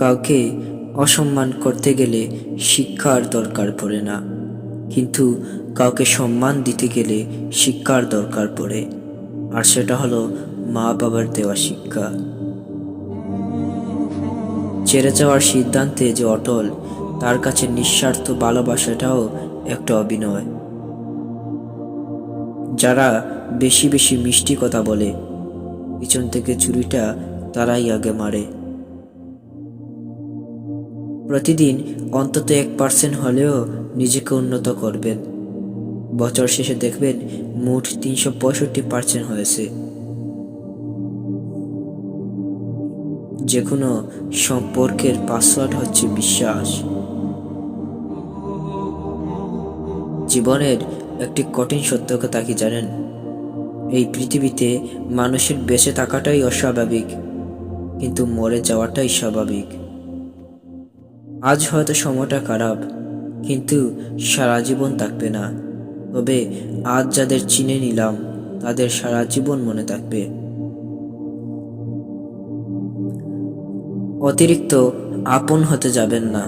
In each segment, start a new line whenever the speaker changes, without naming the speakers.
কাউকে অসম্মান করতে গেলে শিক্ষার দরকার পড়ে না। কিন্তু কাউকে সম্মান দিতে গেলে শিক্ষার দরকার পড়ে। আর সেটা হলো মা বাবার দেওয়া শিক্ষা। ছেড়ে যাওয়ার সিদ্ধান্তে যে অটল, তার কাছে নিঃস্বার্থ ভালোবাসাটাও একটা অভিনয়। যারা বেশি বেশি মিষ্টি কথা বলে, পিছন থেকে ছুরিটা তারাই আগে মারে। প্রতিদিন অন্তত এক পার্সেন্ট হলেও নিজেকে উন্নত করবেন। বছর শেষে দেখবেন মোট তিনশো পঁয়ষট্টি পার্সেন্ট হয়েছে। যে কোনো সম্পর্কের পাসওয়ার্ড হচ্ছে বিশ্বাস। জীবনের একটি কঠিন সত্য কথা কি জানেন। এই পৃথিবীতে মানুষের বেঁচে থাকাটাই অস্বাভাবিক, কিন্তু মরে যাওয়াটাই স্বাভাবিক। আজ হয়তো সময়টা খারাপ, কিন্তু সারা জীবন থাকবে না। তবে আজ যাদের চিনে নিলাম, তাদের সারা জীবন মনে থাকবে। অতিরিক্ত আপন হতে যাবেন না,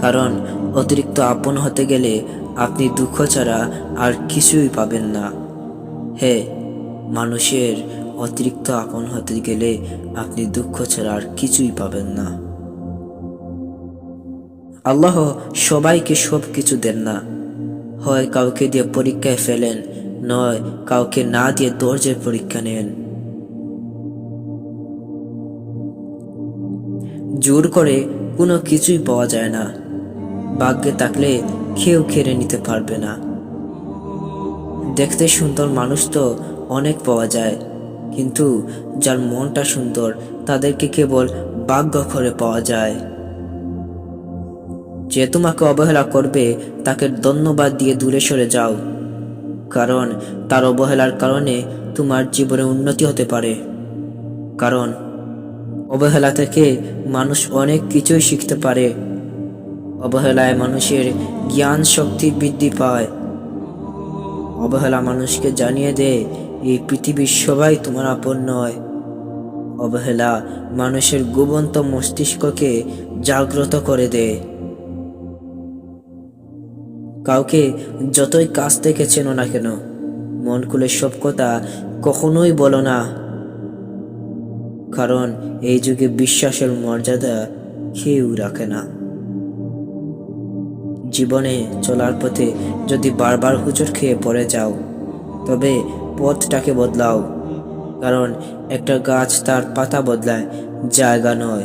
কারণ অতিরিক্ত আপন হতে গেলে আপনি দুঃখ ছাড়া আর কিছুই পাবেন না। হে, মানুষের অতিরিক্ত আপন হতে গেলে আপনি দুঃখ ছাড়া আর কিছুই পাবেন না। আল্লাহ সবাইকে সব কিছু দেন না। হয় কাউকে দিয়ে পরীক্ষায় ফেলেন, নয় কাউকে না দিয়ে ধৈর্যের পরীক্ষা নেন। জোর করে কোনো কিছুই পাওয়া যায় না। ভাগ্যে থাকলে কেউ কেড়ে নিতে পারবে না। দেখতে সুন্দর মানুষ তো অনেক পাওয়া যায়, কিন্তু যার মনটা সুন্দর তাদেরকে কেবল ভাগ্য করে পাওয়া যায়। যে তোমাকে অবহেলা করবে, তাকে ধন্যবাদ দিয়ে দূরে সরে যাও। কারণ, তার অবহেলার কারণে তোমার জীবনে উন্নতি হতে পারে। কারণ, অবহেলা থেকে মানুষ অনেক কিছুই শিখতে পারে। অবহেলায় মানুষের জ্ঞান শক্তি বৃদ্ধি পায়। অবহেলা মানুষকে জানিয়ে দেয়, এই পৃথিবীর সবাই তোমার আপন নয়। অবহেলা মানুষের গোবন্ত মস্তিষ্ককে জাগ্রত করে দেয়। কাউকে যতই কাছ থেকে চেনো না কেন, মন খুলে সব কথা কখনোই বলো না। কারণ এই যুগে বিশ্বাসের মর্যাদা কেউ রাখে না। জীবনে চলার পথে যদি বারবার হুচট খেয়ে পড়ে যাও, তবে পথটাকে বদলাও। কারণ একটা গাছ তার পাতা বদলায়, জায়গা নয়।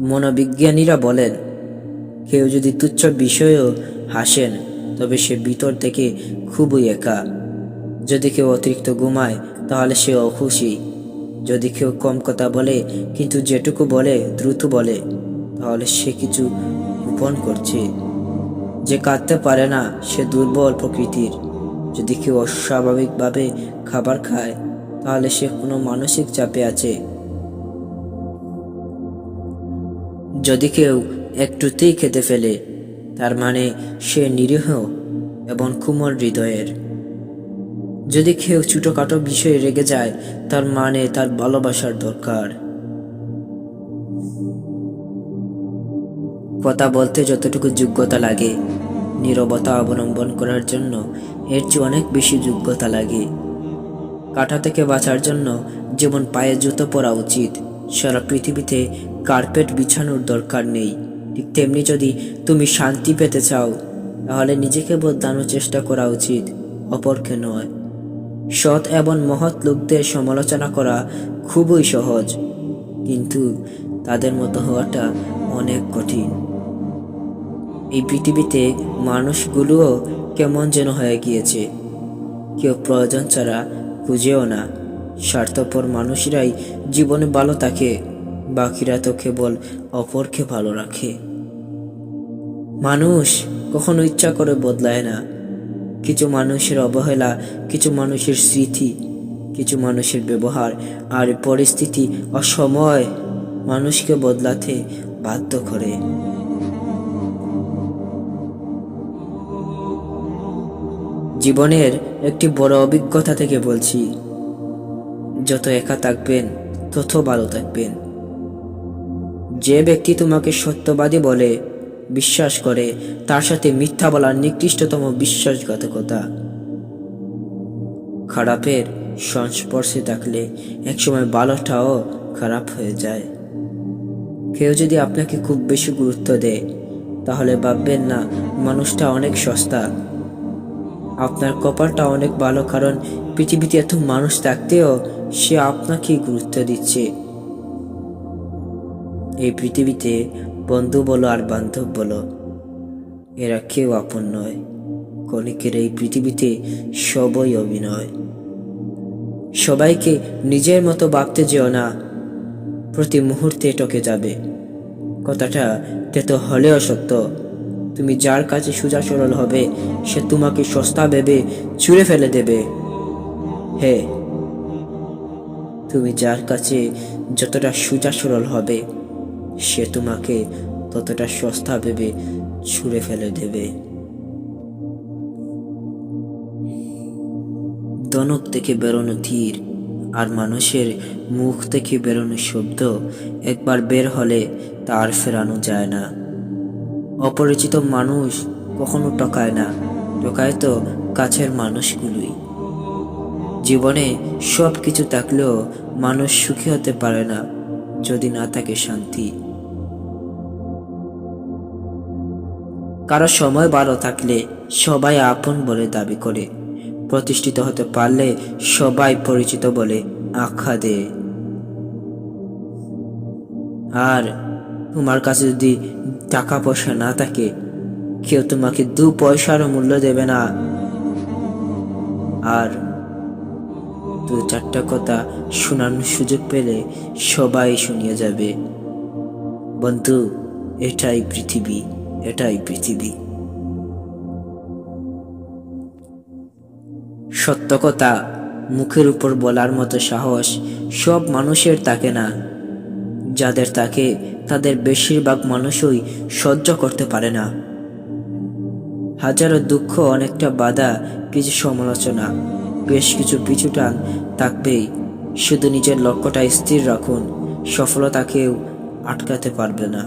মনোবিজ্ঞানীরা বলেন, কেউ যদি তুচ্ছ বিষয়েও হাসেন, তবে সে ভিতর থেকে খুবই একা। যদি কেউ অতিরিক্ত ঘুমায়, তাহলে সে অখুশি। যদি কেউ কম কথা বলে, কিন্তু যেটুকু বলে, দ্রুত বলে, তাহলে সে কিছু গোপন করছে। যে কাঁদতে পারে না, সে দুর্বল প্রকৃতির। যদি কেউ অস্বাভাবিকভাবে খাবার খায়, তাহলে সে কোনো মানসিক চাপে আছে। যদি কেউ একটুতেই খেতে ফেলে, তার মানে সে নিরীহ এবং কুমল হৃদয়ের। যদি কেউ ছোটোখাটো বিষয়ে রেগে যায়, তার মানে তার ভালোবাসার দরকার। কথা বলতে যতটুকু যোগ্যতা লাগে, নীরবতা অবলম্বন করার জন্য এর চেয়ে অনেক বেশি যোগ্যতা লাগে। কাঁটা থেকে বাঁচার জন্য যেমন পায়ে জুতো পরা উচিত সারা পৃথিবীতে কার্পেট বিছানোর দরকার নেই। ঠিক তেমনি যদি তুমি শান্তি পেতে চাও, তাহলে নিজেকে বদলানোর চেষ্টা করা উচিত, অপরকে নয়। সৎ এবং মহৎ লোকদের সমালোচনা করা খুবই সহজ, কিন্তু তাদের মতো হওয়াটা অনেক কঠিন। এই পৃথিবীতে মানুষগুলোও কেমন যেন হয়ে গিয়েছে। কেউ প্রয়োজন ছাড়া খুঁজেও না। স্বার্থপর মানুষরাই জীবনে ভালো থাকে, বাকিরা তো কেবল অপরকে ভালো রাখে। মানুষ কখনো ইচ্ছা করে বদলায় না। কিছু মানুষের অবহেলা, কিছু মানুষের স্মৃতি, কিছু মানুষের ব্যবহার আর পরিস্থিতি অসময় মানুষকে বদলাতে বাধ্য করে। জীবনের একটি বড় অভিজ্ঞতা থেকে বলছি যত একা থাকবেন, তত ভালো থাকবেন। যে ব্যক্তি তোমাকে সত্যবাদী বলে, বিশ্বাস করে, তার সাথে মিথ্যা বলার নিকৃষ্টতম বিশ্বাসঘাতকতা। খারাপের সংস্পর্শে থাকলে একসময় ভালোটাও খারাপ হয়ে যায়। কেউ যদি আপনাকে খুব বেশি গুরুত্ব দেয়, তাহলে ভাববেন না, মানুষটা অনেক সস্তা। আপনার কপালটা অনেক ভালো, কারণ পৃথিবীতে এত মানুষ থাকতেও সে আপনাকেই গুরুত্ব দিচ্ছে। এই পৃথিবীতে বন্ধু বলো আর বান্ধব বলো, এরা কেউ আপন নয়। কণিকের এই পৃথিবীতে সবই অভিনয়। সবাইকে নিজের মতো ভাবতে যেও না, প্রতি মুহূর্তে টকে যাবে। কথাটা তেতো হলেও সত্য। তুমি যার কাছে সোজা সরল হবে, সে তোমাকে সস্তা ভেবে ছুঁড়ে ফেলে দেবে। হে, তুমি যার কাছে যতটা সোজা সরল হবে, সে তোমাকে ততটা সস্তা ভেবে ছুঁড়ে ফেলে দেবে। দনক থেকে বেরোনো তীর আর মানুষের মুখ থেকে বেরোনো শব্দ একবার বের হলে তা আর ফেরানো যায় না। অপরিচিত মানুষ কখনো টকায় না। টকায় তো কাছের মানুষগুলোই। জীবনে সব কিছু থাকলেও মানুষ সুখী হতে পারে না, যদি না থাকে শান্তি। কারও সময় ভালো থাকলে সবাই আপন বলে দাবি করে। প্রতিষ্ঠিত হতে পারলে সবাই পরিচিত বলে আখ্যা দেয়। আর তোমার কাছে যদি টাকা পয়সা না থাকে, কেউ তোমাকে দু পয়সারও মূল্য দেবে না। আর দু চারটা কথা শোনানোর সুযোগ পেলে সবাই শুনিয়ে যাবে। বন্ধু, এটাই পৃথিবী এটাই পৃথিবী। সত্য কথা, মুখের উপর বলার মতো সাহস সব মানুষের থাকে না। যাদের তাকে তাদের বেশিরভাগ মানুষই সহ্য করতে পারে না। হাজারো দুঃখ, অনেকটা বাধা, কিছু সমালোচনা, বেশ কিছু পিছুটান থাকবেই। শুধু নিজের লক্ষ্যটা স্থির রাখুন, সফলতাকেও আটকাতে পারবে না।